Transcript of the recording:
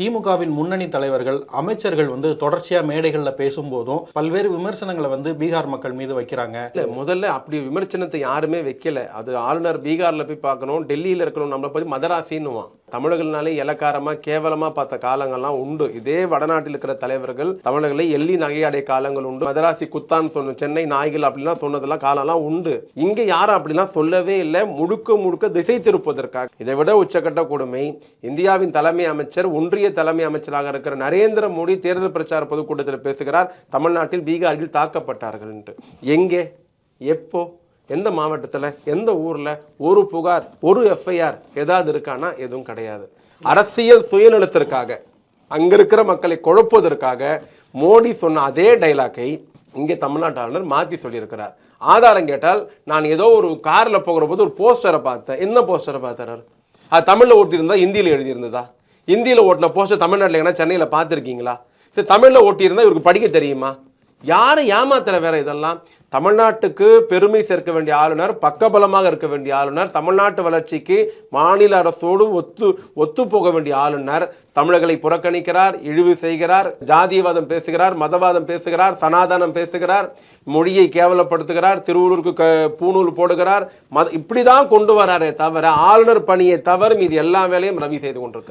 திமுகவின் முன்னணி தலைவர்கள் அமைச்சர்கள் வந்து தொடர்ச்சியா மேடைகள்ல பேசும்போதும் பல்வேறு விமர்சனங்களை வந்து பீகார் மக்கள் மீது வைக்கிறாங்க. முதல்ல அப்படி விமர்சனத்தை யாருமே வைக்கல. அது ஆளுநர் பீகார்ல போய் பார்க்கணும் டெல்லியில இருக்கணும் நம்மளை போய் மதராசின்னுவான். தமிழர்கள்னாலே இலக்காரமா கேவலமா பார்த்த காலங்கள்லாம் உண்டு. இதே வடநாட்டில் இருக்கிற தலைவர்கள் தமிழர்களை எள்ளி நகையாடைய காலங்கள் உண்டு. மதராசி குத்தான் சொன்ன சென்னை நாய்கள் அப்படிலாம் சொன்னதெல்லாம் காலம்லாம் உண்டு. இங்க யாரும் அப்படிலாம் சொல்லவே இல்லை. முழுக்க முழுக்க திசை திருப்பதற்காக இதை விட உச்சக்கட்ட கொடுமை இந்தியாவின் தலைமை அமைச்சர் ஒன்றிய தலைமை அமைச்சராக இருக்கிற நரேந்திர மோடி தேர்தல் பிரச்சார பொதுக்கூட்டத்தில் பேசுகிறார். தமிழ்நாட்டில் பீகாரில் தாக்கப்பட்டார்கள் என்று. எங்கே? எப்போ? எந்த மாவட்டத்தில் எந்த ஊரில் ஒரு புகார் ஒரு எஃப்ஐஆர் ஏதாவது இருக்கானா? எதுவும் கிடையாது. அரசியல் சுயநலத்திற்காக அங்கே இருக்கிற மக்களை குழப்புவதற்காக மோடி சொன்ன அதே டைலாக்கை இங்கே தமிழ்நாட்டு ஆளுநர் மாற்றி சொல்லியிருக்கிறார். ஆதாரம் கேட்டால் நான் ஏதோ ஒரு காரில் போகிற போது ஒரு போஸ்டரை பார்த்தேன். என்ன போஸ்டரை பார்த்தாரு அது தமிழில் ஓட்டியிருந்தா ஹிந்தியில் எழுதியிருந்ததா? ஹிந்தியில் ஓட்டின போஸ்டர் தமிழ்நாட்டில் எங்கன்னா சென்னையில் பார்த்துருக்கீங்களா? சரி தமிழில் ஓட்டியிருந்தால் இவருக்கு படிக்க தெரியுமா? யாரை ஏமாத்துற வேற இதெல்லாம்? தமிழ்நாட்டுக்கு பெருமை சேர்க்க வேண்டிய ஆளுநர் பக்கபலமாக இருக்க வேண்டிய ஆளுநர் தமிழ்நாட்டு வளர்ச்சிக்கு மாநில அரசோடு ஒத்து ஒத்து போக வேண்டிய ஆளுநர். தமிழர்களை புறக்கணிக்கிறார் இழிவு செய்கிறார் ஜாதியவாதம் பேசுகிறார் மதவாதம் பேசுகிறார் சனாதனம் பேசுகிறார் மொழியை கேவலப்படுத்துகிறார் திருவள்ளூருக்கு க- பூணூல் போடுகிறார். மத இப்படி தான் கொண்டு வராரே தவிர ஆளுநர் பணியை தவிர மீது எல்லா வேலையும் ரவி செய்து கொண்டிருக்கிறார்.